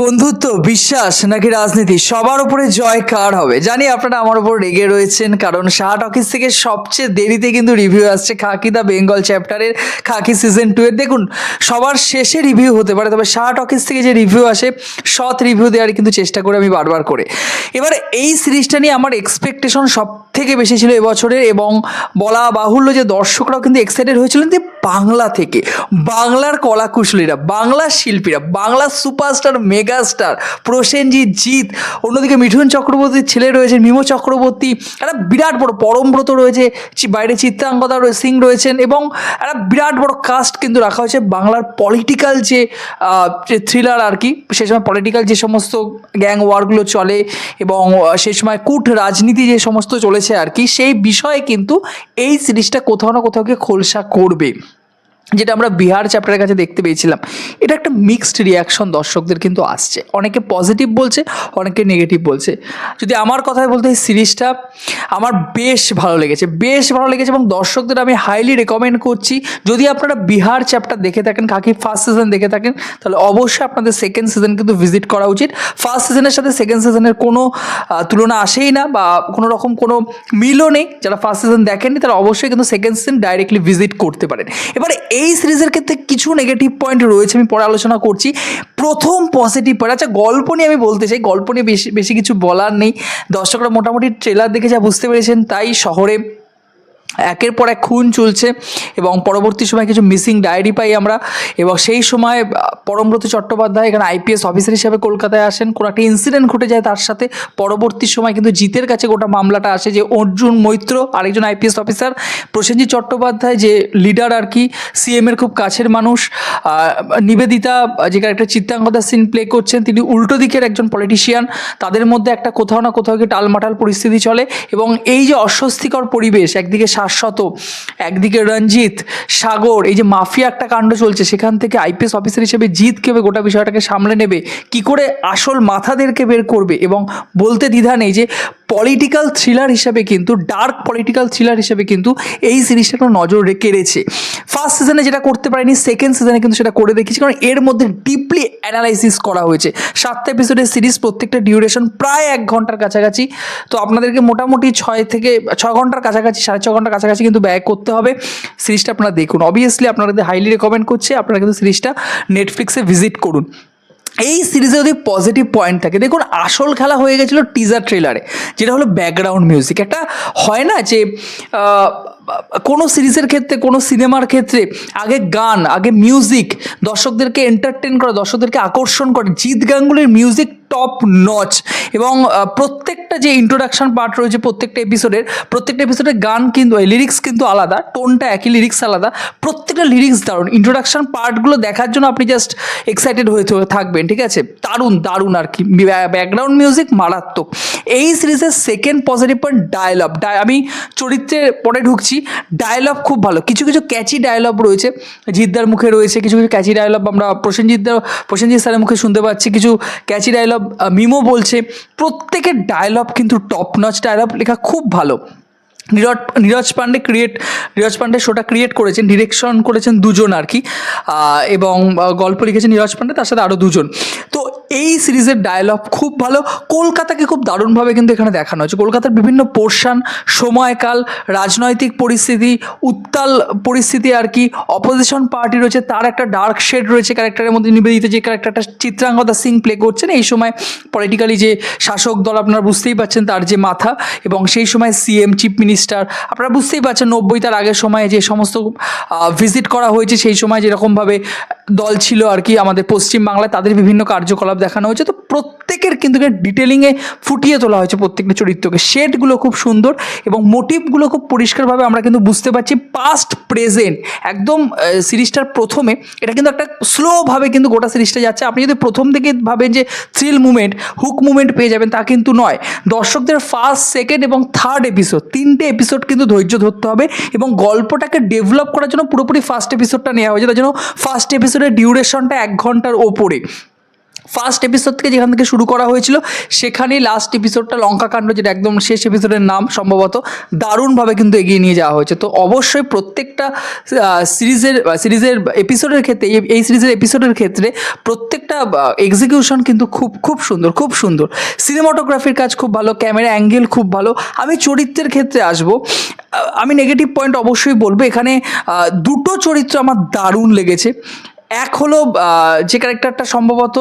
বন্ধুত্ব, বিশ্বাস নাকি রাজনীতি, সবার উপরে জয় কার হবে? জানি আপনারা আমার উপর রেগে রয়েছেন, কারণ শাহ টকিস থেকে সবচেয়ে দেরিতে কিন্তু রিভিউ আসছে খাকি দা বেঙ্গল চ্যাপ্টারের খাকি সিজন টু এর। দেখুন, সবার শেষে রিভিউ হতে পারে, তবে শাহ টকিস থেকে যে রিভিউ আসে, সৎ রিভিউ দেওয়ার কিন্তু চেষ্টা করে আমি বারবার করে। এবার এই সিরিজটা নিয়ে আমার এক্সপেকটেশন সব থেকে বেশি ছিল এবছরের এবং বলা বাহুল্য যে দর্শকরাও কিন্তু এক্সাইটেড হয়েছিলেন যে বাংলা থেকে। বাংলার কলাকুশলীরা বাংলার শিল্পীরা বাংলার সুপারস্টার মেগাস্টার প্রসেনজিৎ জিৎ, অন্যদিকে মিঠুন চক্রবর্তীর ছেলে রয়েছেন, মিমো চক্রবর্তী, একটা বিরাট বড় পরমব্রত রয়েছে বাইরে চিত্রাঙ্গদা সিং রয়েছেন এবং একটা বিরাট বড় কাস্ট কিন্তু রাখা হয়েছে বাংলার পলিটিক্যাল যে যে থ্রিলার আর কি, সে সময় পলিটিক্যাল যে সমস্ত গ্যাং ওয়ারগুলো চলে এবং সে সময় কূট রাজনীতি যে সমস্ত চলেছে আর কি। সেই বিষয়ে কিন্তু এই সিরিজটা কোথাও না কোথাও গিয়ে খোলসা করবে। যেটা আমরা বিহার চ্যাপ্টারের কাছে দেখতে পেয়েছিলাম, এটা একটা মিক্সড রিয়াকশন দর্শকদের কিন্তু আসছে। অনেকে পজিটিভ বলছে, অনেকে নেগেটিভ বলছে। যদি আমার কথায় বলতে এই সিরিজটা আমার বেশ ভালো লেগেছে, বেশ ভালো লেগেছে এবং দর্শকদের আমি হাইলি রেকমেন্ড করছি। যদি আপনারা বিহার চ্যাপ্টার দেখে থাকেন, কাকি ফার্স্ট সিজন দেখে থাকেন, তাহলে অবশ্যই আপনাদের সেকেন্ড সিজন কিন্তু ভিজিট করা উচিত। ফার্স্ট সিজনের সাথে সেকেন্ড সিজনের কোনো তুলনা আসেই না বা কোনো রকম কোনো মিলও নেই। যারা ফার্স্ট সিজন দেখেননি, তারা অবশ্যই কিন্তু সেকেন্ড সিজন ডাইরেক্টলি ভিজিট করতে পারেন। এবারে এই সিরিজের ক্ষেত্রে কিছু নেগেটিভ পয়েন্ট রয়েছে, আমি পরে আলোচনা করছি। প্রথম পজিটিভ পয়েন্ট আচ্ছা গল্প নিয়ে আমি বলতে চাই। গল্প নিয়ে বেশি বেশি কিছু বলার নেই। দর্শকরা মোটামুটি ট্রেলার দেখে যা বুঝতে পেরেছেন, তাই শহরে একের পর এক খুন চলছে এবং পরবর্তী সময় কিছু মিসিং ডায়েরি পাই আমরা এবং সেই সময় পরমব্রত চট্টোপাধ্যায় এখানে আইপিএস অফিসার হিসেবে কলকাতায় আসেন। কোনো একটা ইনসিডেন্ট ঘটে যায় তার সাথে। পরবর্তী সময় কিন্তু জিতের কাছে গোটা মামলাটা আসে যে অর্জুন মৈত্র, আরেকজন আইপিএস অফিসার প্রসেনজিৎ চট্টোপাধ্যায় যে লিডার আর কি সিএম এর খুব কাছের মানুষ নিবেদিতা যে ক্যারেক্টার চিত্রাঙ্গদা সিন প্লে করছেন, তিনি উল্টো দিকের একজন পলিটিশিয়ান তাদের মধ্যে একটা কোথাও না কোথাও টালমাটাল পরিস্থিতি চলে এবং এই যে অস্বস্তিকর পরিবেশ, একদিকে শাশ্বত, একদিকে রঞ্জিত, সাগর, এই যে মাফিয়া একটা কাণ্ড চলছে, সেখান থেকে আইপিএস অফিসার হিসেবে জিত কেবে গোটা বিষয়টাকে সামলে নেবে, কি করে আসল মাথাদেরকে বের করবে এবং বলতে দ্বিধা নেই যে পলিটিক্যাল থ্রিলার হিসাবে কিন্তু ডার্ক পলিটিক্যাল থ্রিলার হিসাবে কিন্তু এই সিরিজটা একটা নজর রেখেছে ফার্স্ট সিজনে যেটা করতে পারিনি সেকেন্ড সিজনে কিন্তু সেটা করে দেখেছি কারণ এর মধ্যে ডিপলি অ্যানালাইসিস করা হয়েছে। সাতটা এপিসোডের সিরিজ প্রত্যেকটা ডিউরেশন প্রায় এক ঘণ্টার কাছাকাছি। তো আপনাদেরকে মোটামুটি ছয় থেকে, ছ ঘণ্টার কাছাকাছি, সাড়ে ছ ঘণ্টার কাছাকাছি কিন্তু ব্যয় করতে হবে। সিরিজটা আপনারা দেখুন। অবভিয়াসলি আপনাদের হাইলি রেকমেন্ড করছে, আপনারা কিন্তু সিরিজটা নেটফ্লিক্সে ভিজিট করুন। এই সিরিজে যদি পজিটিভ পয়েন্ট থাকে, দেখুন, আসল খেলা হয়ে গেছিল টিজার ট্রেলারে যেটা হলো ব্যাকগ্রাউন্ড মিউজিক একটা হয় না যে কোনো সিরিজের ক্ষেত্রে, কোনো সিনেমার ক্ষেত্রে, আগে গান, আগে মিউজিক দর্শকদেরকে এন্টারটেন করে, দর্শকদেরকে আকর্ষণ করে, জিৎ গাঙ্গুলির মিউজিক টপ নচ এবং প্রত্যেকটা যে ইন্ট্রোডাকশন পার্ট রয়েছে প্রত্যেকটা এপিসোডের প্রত্যেকটা এপিসোডের গান কিন্তু লিরিক্স কিন্তু আলাদা টোনটা একই লিরিক্স আলাদা, প্রত্যেকটা লিরিক্স দারুণ। ইন্ট্রোডাকশন পার্টগুলো দেখার জন্য আপনি জাস্ট এক্সাইটেড হয়ে থাকবেন, ঠিক আছে? দারুণ দারুণ আর কি। ব্যাকগ্রাউন্ড মিউজিক মারাত্মক। এই সিরিজের সেকেন্ড পজিটিভ পয়েন্ট ডায়লগ আমি চরিত্রে পরে ঢুকছি ডায়লগ খুব ভালো। কিছু কিছু ক্যাচি ডায়লগ রয়েছে। জিদ্দার মুখে রয়েছে, কিছু কিছু ক্যাচি ডায়লগ আমরা প্রসেনজিৎদার প্রসেনজিৎ স্যারের মুখে শুনতে পাচ্ছি। কিছু ক্যাচি ডায়লগ মিমো বলছে, প্রত্যেকের ডায়লগ কিন্তু টপ নচ ডায়লগ লেখা খুব ভালো। নীরজ নীরজ পান্ডে ক্রিয়েট নীরজ পান্ডে শোটা ক্রিয়েট করেছেন ডিরেকশন করেছেন দুজন আর কি। এবং গল্প লিখেছেন নীরজ পান্ডে, তার সাথে আরও দুজন। তো এই সিরিজের ডায়লগ খুব ভালো। কলকাতাকে খুব দারুণভাবে কিন্তু এখানে দেখানো হয়েছে। কলকাতার বিভিন্ন পোর্শন সময়কাল, রাজনৈতিক পরিস্থিতি, উত্তাল পরিস্থিতি আর কি অপোজিশন পার্টি রয়েছে, তার একটা ডার্ক শেড রয়েছে ক্যারেক্টারের মধ্যে নিবেদিত যে ক্যারেক্টারটা চিত্রাঙ্গদা সিং প্লে করছেন। এই সময় পলিটিক্যালি যে শাসক দল আপনারা বুঝতেই পাচ্ছেন তার যে মাথা এবং সেই সময় সিএম চিফ মিনিস্টার আপনারা বুঝতেই পারছেন নব্বই তার আগের সময়ে যে সমস্ত ভিজিট করা হয়েছে, সেই সময় যেরকমভাবে দল ছিল আর কি আমাদের পশ্চিমবাংলায়, তাদের বিভিন্ন কার্যকলাপ দেখানো হয়েছে। তো প্রত্যেকের কিন্তু ডিটেলিংয়ে ফুটিয়ে তোলা হয়েছে প্রত্যেকটা চরিত্রকে। শেডগুলো খুব সুন্দর এবং মোটিভগুলো খুব পরিষ্কারভাবে আমরা কিন্তু বুঝতে পারছি পাস্ট প্রেজেন্ট একদম সিরিজটার প্রথমে এটা কিন্তু একটা স্লোভাবে কিন্তু গোটা সিরিজটা যাচ্ছে। আপনি যদি প্রথম থেকে ভাবেন যে থ্রিল মুভমেন্ট হুক মুভমেন্ট পেয়ে যাবেন, তা কিন্তু নয়। দর্শকদের ফার্স্ট সেকেন্ড এবং থার্ড এপিসোড তিনটে এপিসোড কিন্তু ধৈর্য ধরতে হবে এবং গল্পটাকে ডেভেলপ করার জন্য পুরোপুরি ফার্স্ট এপিসোডটা নেওয়া হয়েছে। তার জন্য ফার্স্ট এপিসোডের ডিউরেশনটা এক ঘণ্টার ওপরে। ফার্স্ট এপিসোড থেকে যেখান থেকে শুরু করা হয়েছিল, সেখানেই লাস্ট এপিসোডটা লঙ্কাকাণ্ড, যেটা একদম শেষ এপিসোডের নাম সম্ভবত, দারুণভাবে কিন্তু এগিয়ে নিয়ে যাওয়া হয়েছে। তো অবশ্যই প্রত্যেকটা সিরিজের সিরিজের এপিসোডের ক্ষেত্রে, এই- সিরিজের এপিসোডের ক্ষেত্রে প্রত্যেকটা এক্সিকিউশন কিন্তু খুব খুব সুন্দর খুব সুন্দর। সিনেমাটোগ্রাফির কাজ খুব ভালো ক্যামেরা অ্যাঙ্গেল খুব ভালো। আমি চরিত্রের ক্ষেত্রে আসব। আমি নেগেটিভ পয়েন্ট অবশ্যই বলব। এখানে দুটো চরিত্র আমার দারুণ লেগেছে। এক হলো যে ক্যারেক্টারটা সম্ভবত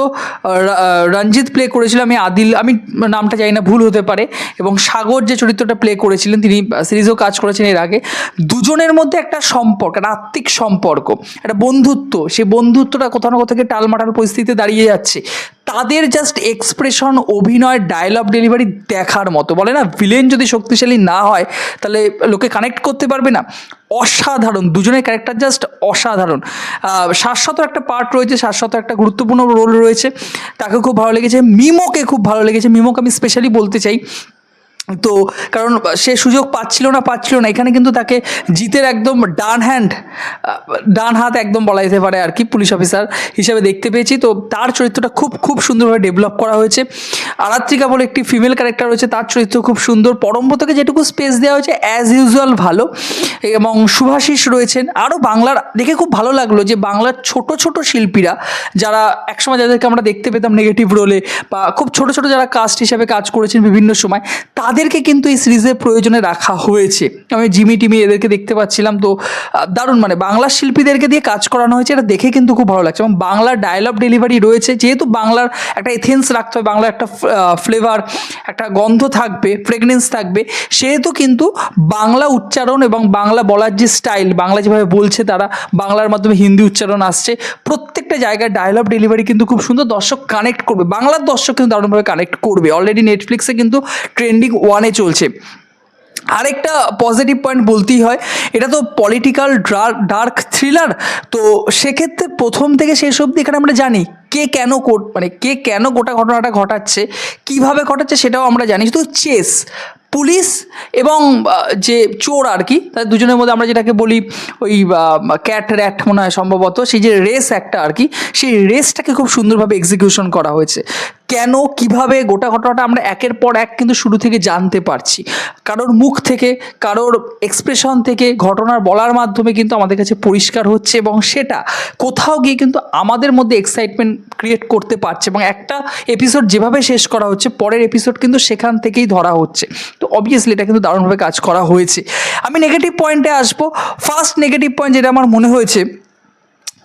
রঞ্জিত প্লে করেছিল, আমি আদিল, আমি নামটা জানি না, ভুল হতে পারে। এবং সাগর যে চরিত্রটা প্লে করেছিলেন, তিনি সিরিজেও কাজ করেছেন এর আগে। দুজনের মধ্যে একটা সম্পর্ক, একটা আত্মিক সম্পর্ক, একটা বন্ধুত্ব। সেই বন্ধুত্বটা কোথাও না কোথাও টালমাটাল পরিস্থিতিতে দাঁড়িয়ে যাচ্ছে। তাদের জাস্ট এক্সপ্রেশন অভিনয় ডায়লগ ডেলিভারি দেখার মতো। বলে না ভিলেন যদি শক্তিশালী না হয়, তাহলে লোকে কানেক্ট করতে পারবে না। অসাধারণ, দুজনের ক্যারেক্টার জাস্ট অসাধারণ। শাশ্বত একটা পার্ট রয়েছে, শাশ্বত একটা গুরুত্বপূর্ণ রোল রয়েছে। তাকে খুব ভালো লেগেছে, মিমোকে খুব ভালো লেগেছে। মিমোকে আমি স্পেশালি বলতে চাই তো কারণ সে সুযোগ পাচ্ছিল না পাচ্ছিল না। এখানে কিন্তু তাকে জিতের একদম ডান হ্যান্ড ডান হাত একদম বলা যেতে পারে আর কি পুলিশ অফিসার হিসাবে দেখতে পেয়েছি। তো তার চরিত্রটা খুব খুব সুন্দরভাবে ডেভেলপ করা হয়েছে। আরাত্রিকা বলে একটি ফিমেল ক্যারেক্টার রয়েছে, তার চরিত্র খুব সুন্দর। পরম্পরাকে যেটুকু স্পেস দেওয়া হয়েছে অ্যাজ ইউজুয়াল ভালো। এবং শুভাশিস রয়েছেন। আরও বাংলার, দেখে খুব ভালো লাগল যে বাংলার ছোট ছোট শিল্পীরা যারা একসময় যাদেরকে আমরা দেখতে পেতাম নেগেটিভ রোলে বা খুব ছোট ছোট যারা কাস্ট হিসাবে কাজ করেছেন বিভিন্ন সময় তাদেরকে কিন্তু এই সিরিজের প্রয়োজনে রাখা হয়েছে। আমি জিমি টিমি এদেরকে দেখতে পাচ্ছিলাম, তো দারুণ মানে বাংলার শিল্পীদেরকে দিয়ে কাজ করানো হয়েছে, এটা দেখে কিন্তু খুব ভালো লাগছে। এবং বাংলার ডায়লগ ডেলিভারি রয়েছে, যেহেতু বাংলার একটা এথেন্স রাখতে হবে, বাংলার একটা ফ্লেভার একটা গন্ধ থাকবে ফ্রেগনেন্স থাকবে, সেহেতু কিন্তু বাংলা উচ্চারণ এবং বাংলা বলার যে স্টাইল বাংলা যেভাবে বলছে তারা, বাংলার মাধ্যমে হিন্দি উচ্চারণ আসছে, প্রত্যেকটা জায়গায় ডায়লগ ডেলিভারি কিন্তু খুব সুন্দর দর্শক কানেক্ট করবে। বাংলার দর্শক কিন্তু দারুণভাবে কানেক্ট করবে। অলরেডি নেটফ্লিক্সে কিন্তু ট্রেন্ডিং ওয়ানে চলছে। আরেকটা পজিটিভ পয়েন্ট বলতেই হয়, এটা তো পলিটিক্যাল ডার্ক থ্রিলার তো সেক্ষেত্রে প্রথম থেকে শেষ অবধি এখানে আমরা জানি কে কেন মানে কে কেন গোটা ঘটনাটা ঘটাচ্ছে, কীভাবে ঘটাচ্ছে সেটাও আমরা জানি। শুধু চেস পুলিশ এবং যে চোর আর কি, তাদের দুজনের মধ্যে আমরা যেটাকে বলি ওই ক্যাট র্যাট মনে হয় সম্ভবত, সেই যে রেস একটা আর কি, সেই রেসটাকে খুব সুন্দরভাবে এক্সিকিউশন করা হয়েছে। কেন, কীভাবে, গোটা ঘটনাটা আমরা একের পর এক কিন্তু শুরু থেকে জানতে পারছি। কারোর মুখ থেকে, কারোর এক্সপ্রেশন থেকে, ঘটনার বলার মাধ্যমে কিন্তু আমাদের কাছে পরিষ্কার হচ্ছে এবং সেটা কোথাও গিয়ে কিন্তু আমাদের মধ্যে এক্সাইটমেন্ট ক্রিয়েট করতে পারছে এবং একটা এপিসোড যেভাবে শেষ করা হচ্ছে, পরের এপিসোড কিন্তু সেখান থেকেই ধরা হচ্ছে। তো অবভিয়াসলি এটা কিন্তু দারুণভাবে কাজ করা হয়েছে। আমি নেগেটিভ পয়েন্টে আসব। ফার্স্ট নেগেটিভ পয়েন্ট যেটা আমার মনে হয়েছে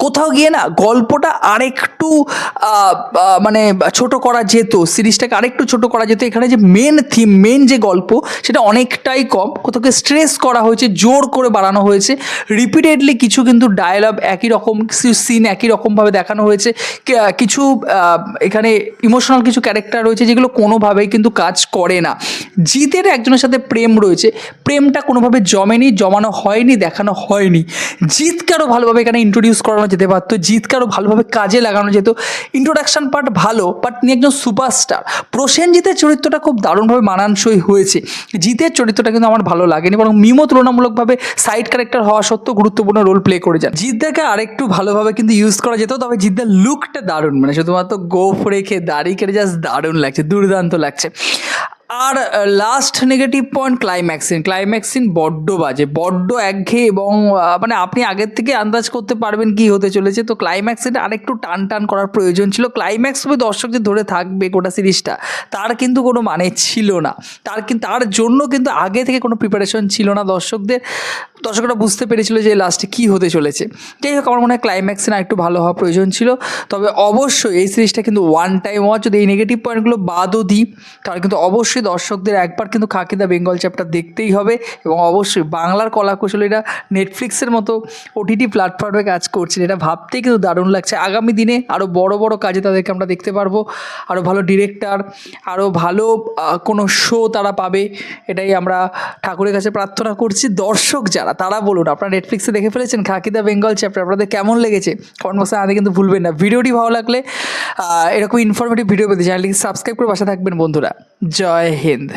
কোথাও গিয়ে না গল্পটা আরেকটু মানে ছোট করা যেত, সিরিজটাকে আরেকটু ছোট করা যেত, এখানে যে মেন থিম মেন যে গল্প, সেটা অনেকটাই কম। কোথাও স্ট্রেস করা হয়েছে, জোর করে বাড়ানো হয়েছে। রিপিটেডলি কিছু কিন্তু ডায়লগ একই রকম, কিছু সিন একই রকমভাবে দেখানো হয়েছে। কিছু এখানে ইমোশনাল কিছু ক্যারেক্টার রয়েছে, যেগুলো কোনোভাবেই কিন্তু কাজ করে না। জিতের একজনের সাথে প্রেম রয়েছে, প্রেমটা কোনোভাবে জমেনি, জমানো হয়নি, দেখানো হয়নি। জিতকে আরও ভালোভাবে এখানে ইন্ট্রোডিউস করানো যেতে পারতো। জিতকে আরও ভালোভাবে কাজে লাগানো যেত। ইন্ট্রোডাকশন পার্ট ভালো বাট তিনি একজন সুপারস্টার প্রসেনজিতের চরিত্রটা খুব দারুণভাবে মানানসই হয়েছে। জিতের চরিত্রটা কিন্তু আমার ভালো লাগেনি, বরং মিমো তুলনামূলকভাবে সাইড ক্যারেক্টার হওয়া সত্ত্বেও গুরুত্বপূর্ণ রোল প্লে করে যান। জিদ্দাকে আরেকটু ভালোভাবে কিন্তু ইউজ করা যেত, তবে জিদ্দার লুকটা দারুণ মানে শুধুমাত্র গোফ রেখে দাড়ি কেটে জাস্ট দারুণ লাগছে, দুর্দান্ত লাগছে। আর লাস্ট নেগেটিভ পয়েন্ট ক্লাইম্যাক্সিন ক্লাইম্যাক্সিন বড্ড বাজে, বড্ড একঘেয়ে এবং মানে আপনি আগের থেকে আন্দাজ করতে পারবেন কি হতে চলেছে। তো ক্লাইম্যাক্সিন আরেকটু টান টান করার প্রয়োজন ছিল। ক্লাইম্যাক্স হবে দর্শক যে ধরে থাকবে গোটা সিরিজটা। তার কিন্তু কোনো মানে ছিল না। তার কিন্তু তার জন্য কিন্তু আগে থেকে কোনো প্রিপারেশন ছিল না দর্শকদের। দর্শকরা বুঝতে পেরেছিল যে লাস্টে কী হতে চলেছে। যাই হোক, আমার মনে হয় ক্লাইম্যাক্সিন একটু ভালো হওয়া প্রয়োজন ছিল। তবে অবশ্যই এই সিরিজটা কিন্তু ওয়ান টাইম ওয়াচ যদি এই নেগেটিভ পয়েন্টগুলো বাদও দিই, তাহলে কিন্তু অবশ্যই দর্শকদের একবার কিন্তু খাকিদা বেঙ্গল চ্যাপ্টার দেখতেই হবে এবং অবশ্যই বাংলার কলাকুশলীরা নেটফ্লিক্সের মতো ওটিটি প্ল্যাটফর্মে কাজ করছেন। এটা ভাবতেই কিন্তু দারুণ লাগছে। আগামী দিনে আরও বড় বড় কাজে তাদেরকে আমরা দেখতে পারব। আরও ভালো ডিরেক্টর আরও ভালো কোনো শো তারা পাবে। এটাই আমরা ঠাকুরের কাছে প্রার্থনা করছি। দর্শক যারা, তারা বলুন, আপনারা নেটফ্লিক্সে দেখে ফেলেছেন খাকিদা বেঙ্গল চ্যাপ্টার আপনাদের কেমন লেগেছে? কমেন্ট বক্সে কিন্তু ভুলবেন না। ভিডিওটি ভালো লাগলে এরকম ইনফরমেটিভ ভিডিও পেতে চ্যানেলটিকে সাবস্ক্রাইব করে পাশে থাকবেন বন্ধুরা। জয় হিন্দ।